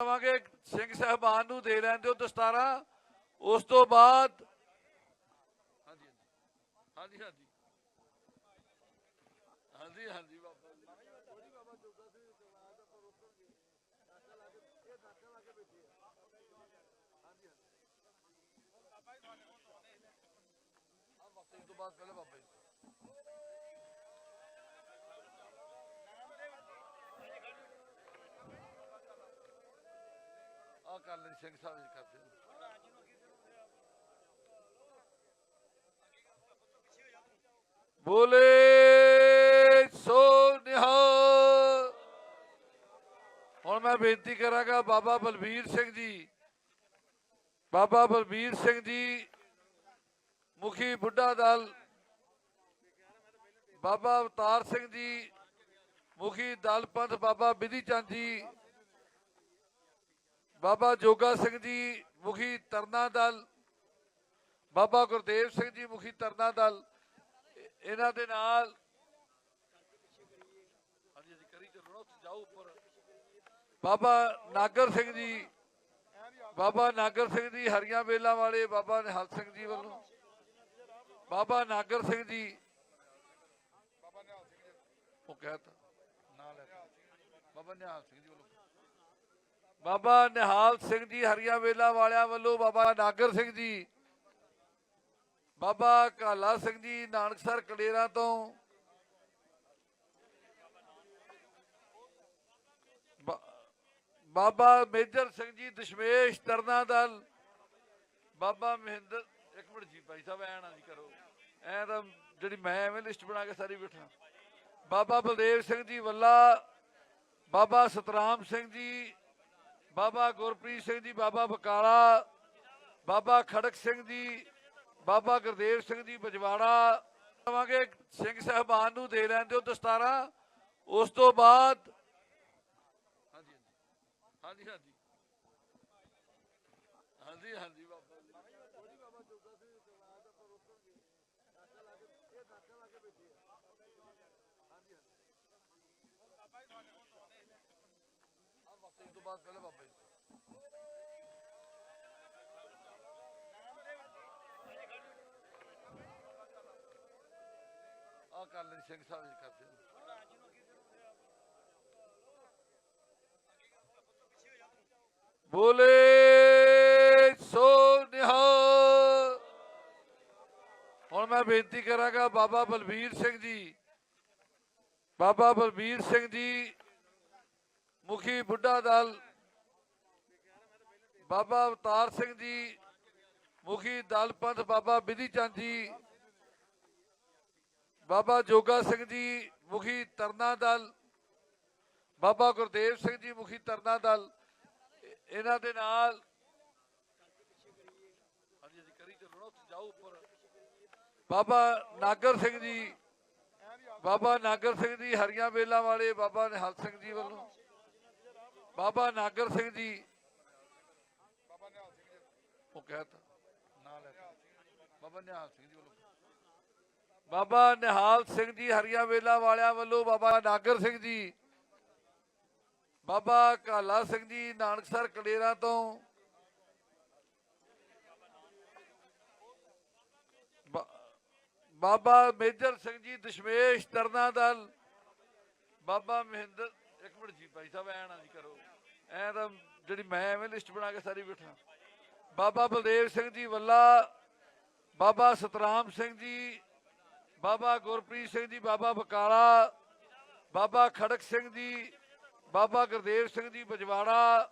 ਕਵਾਂਗੇ, ਸਿੰਘ ਸਾਹਿਬਾਨ ਨੂੰ ਦੇ ਲੈਣ ਦਿਓ ਦਸਤਾਰਾਂ। ਉਸ ਤੋਂ ਬਾਅਦ ਹਾਂਜੀ ਹਾਂਜੀ। ਹਾਂਜੀ ਹਾਂਜੀ ਹਾਂਜੀ ਬਾਬਾ ਜੀ। ਥੋੜੀ ਬਾਬਾ ਜੋਗਾ ਸਿੰਘ ਦਰਬਾਰ ਦਾ ਪਰ ਰੋਕਣਗੇ ਨਾਕਾ ਲਾ ਕੇ ਇਹ ਨਾਕਾ ਲਾ ਕੇ ਬੈਠੇ ਹਾਂਜੀ ਹਾਂਜੀ। ਆ ਵਕਤ ਤੋਂ ਬਾਅਦ ਪਹਿਲੇ ਬਾਬਾ ਜੀ ਆ ਕਰ ਲੈਣ ਸਿੰਘ ਸਾਹਿਬ ਜੀ ਕਰਦੇ ਨੇ। ਬੋਲੇ, ਸੋ ਨਿਹਾਲ। ਹੁਣ ਮੈਂ ਬੇਨਤੀ ਕਰਾਂਗਾ ਬਾਬਾ ਬਲਬੀਰ ਸਿੰਘ ਜੀ। ਬਾਬਾ ਬਲਬੀਰ ਸਿੰਘ ਜੀ, ਮੁਖੀ ਬੁੱਢਾ ਦਲ। ਬਾਬਾ ਅਵਤਾਰ ਸਿੰਘ ਜੀ, ਮੁਖੀ ਦਲ ਪੰਥ ਬਾਬਾ ਬਿਧੀ ਚੰਦ ਜੀ। ਬਾਬਾ ਜੋਗਾ ਸਿੰਘ ਜੀ ਮੁਖੀ ਤਰਨਾ ਦਲ, ਬਾਬਾ ਗੁਰਦੇਵ ਸਿੰਘ ਜੀ ਮੁਖੀ ਤਰਨਾ ਦਲ, ਇਹਨਾਂ ਦੇ ਨਾਲ ਬਾਬਾ ਨਾਗਰ ਸਿੰਘ ਜੀ, ਬਾਬਾ ਨਾਗਰ ਸਿੰਘ ਜੀ ਹਰੀਆਂ ਵੇਲਾਂ ਵਾਲੇ, ਬਾਬਾ ਨਿਹਾਲ ਸਿੰਘ ਜੀ ਵੱਲੋਂ। ਬਾਬਾ ਨਾਗਰ ਸਿੰਘ ਜੀ, ਉਹ ਕਹਤਾ। ਨਾਂ ਲੈ ਬਾਬਾ ਨਿਹਾਲ ਸਿੰਘ ਜੀ ਵੱਲੋਂ। ਬਾਬਾ ਨਿਹਾਲ ਸਿੰਘ ਜੀ ਹਰੀਆ ਵੇਲਾ ਵਾਲਿਆਂ ਵੱਲੋਂ ਬਾਬਾ ਨਾਗਰ ਸਿੰਘ ਜੀ, ਬਾਬਾ ਕਾਲਾ ਸਿੰਘ ਜੀ ਨਾਨਕਸਰ ਕਲੇਰਾ ਤੋਂ ਬਾਬਾ ਮੇਜਰ ਸਿੰਘ ਜੀ ਦਸ਼ਮੇਸ਼ ਤਰਨਾ ਦਲ, ਬਾਬਾ ਮਹਿੰਦਰ, ਇੱਕ ਮਿੰਟ ਜੀ ਭਾਈ ਸਾਹਿਬ, ਐ ਨਾ ਜੀ ਕਰੋ, ਐ ਤਾਂ ਜਿਹੜੀ ਮੈਂ ਐਵੇਂ ਲਿਸਟ ਬਣਾ ਕੇ ਸਾਰੀ ਬਿਠਾ। ਬਾਬਾ ਬਲਦੇਵ ਸਿੰਘ ਜੀ ਵੱਲਾ, ਬਾਬਾ ਸਤਰਾਮ ਸਿੰਘ ਜੀ ਬਾਬਾ ਗੁਰਪ੍ਰੀਤ ਸਿੰਘ ਜੀ, ਬਾਬਾ ਬਕਾਲਾ, ਬਾਬਾ ਖੜਕ ਸਿੰਘ ਜੀ, ਬਾਬਾ ਗੁਰਦੇਵ ਸਿੰਘ ਜੀ ਬਜਵਾੜਾ। ਕਵਾਂਗੇ ਸਿੰਘ ਸਾਹਿਬਾਨ ਨੂੰ ਦੇ ਲੈਣ ਦਿਓ ਦਸਤਾਰਾਂ। ਉਸ ਤੋਂ ਬਾਅਦ ਹਾਂਜੀ ਹਾਂਜੀ। ਹਾਂਜੀ ਹਾਂਜੀ ਹਾਂਜੀ ਬਾਬਾ ਜੀ। ਬਾਬਾ ਜੋਗਾ ਸਿੰਘ ਦਰਬਾਰ ਦਾ ਪਰ ਰੋਕਣਗੇ ਨਾਕਾ ਲਾ ਕੇ ਇਹ ਨਾਕਾ ਲਾ ਕੇ ਬੈਠੇ ਆ ਹਾਂਜੀ ਹਾਂਜੀ ਆ ਵਕਤ ਤੋਂ ਬਾਅਦ ਪਹਿਲੇ ਬਾਬਾ ਜੀ ਆ ਕਰ ਲੈਣ ਸਿੰਘ ਸਾਹਿਬ ਜੀ ਕਰਦੇ ਨੇ। ਬੋਲੇ ਸੋ ਨਿਹਾਲ ਹੁਣ ਮੈਂ ਬੇਨਤੀ ਕਰਾਂਗਾ ਬਾਬਾ ਬਲਬੀਰ ਸਿੰਘ ਜੀ ਬਾਬਾ ਬਲਬੀਰ ਸਿੰਘ ਜੀ ਮੁਖੀ ਬੁੱਢਾ ਦਲ, ਬਾਬਾ ਅਵਤਾਰ ਸਿੰਘ ਜੀ, ਮੁਖੀ ਦਲ ਪੰਥ ਬਾਬਾ ਬਿਧੀ ਚੰਦ ਜੀ, ਬਾਬਾ ਜੋਗਾ ਸਿੰਘ ਜੀ, ਮੁਖੀ ਤਰਨਾ ਦਲ, ਬਾਬਾ ਗੁਰਦੇਵ ਸਿੰਘ ਜੀ, ਮੁਖੀ ਤਰਨਾ ਦਲ। ਇਹਨਾਂ ਦੇ ਨਾਲ ਬਾਬਾ ਨਾਗਰ ਸਿੰਘ ਜੀ, ਬਾਬਾ ਨਾਗਰ ਸਿੰਘ ਜੀ, ਹਰੀਆਂ ਵੇਲਾਂ ਵਾਲੇ ਬਾਬਾ ਨਿਹਾਲ ਸਿੰਘ ਜੀ ਵੱਲੋਂ ਬਾਬਾ ਨਾਗਰ ਸਿੰਘ ਜੀ ਉਹ ਕਹਤਾ ਨਾਂ ਲੈ ਤਾ। ਬਾਬਾ ਨਿਹਾਲ ਸਿੰਘ ਜੀ ਵੱਲੋਂ। ਬਾਬਾ ਨਿਹਾਲ ਸਿੰਘ ਜੀ, ਹਰੀਆਂ ਵੇਲਾ ਵਾਲਿਆਂ ਵੱਲੋਂ ਬਾਬਾ ਨਾਗਰ ਸਿੰਘ ਜੀ, ਬਾਬਾ ਕਾਲਾ ਸਿੰਘ ਜੀ, ਨਾਨਕਸਰ ਕਲੇਰਾ ਤੋਂ। ਬਾਬਾ ਮੇਜਰ ਸਿੰਘ ਜੀ, ਦਸ਼ਮੇਸ਼ ਤਰਨਾ ਦਲ। ਬਾਬਾ ਮਹਿੰਦਰ, ਇੱਕ ਮਿੰਟ ਜੀ ਭਾਈ ਸਾਹਿਬ, ਐ ਨਾ ਜੀ ਕਰੋ। ਐ ਤਾਂ ਜਿਹੜੀ ਮੈਂ ਐਵੇਂ ਲਿਸਟ ਬਣਾ ਕੇ ਸਾਰੀ ਬਿਠਾ। ਬਾਬਾ ਬਲਦੇਵ ਸਿੰਘ ਜੀ ਵੱਲਾ ਬਾਬਾ ਸਤਰਾਮ ਸਿੰਘ ਜੀ, ਬਾਬਾ ਗੁਰਪ੍ਰੀਤ ਸਿੰਘ ਜੀ, ਬਾਬਾ ਬਕਾਲਾ, ਬਾਬਾ ਖੜਕ ਸਿੰਘ ਜੀ, ਬਾਬਾ ਗੁਰਦੇਵ ਸਿੰਘ ਜੀ, ਬਜਵਾੜਾ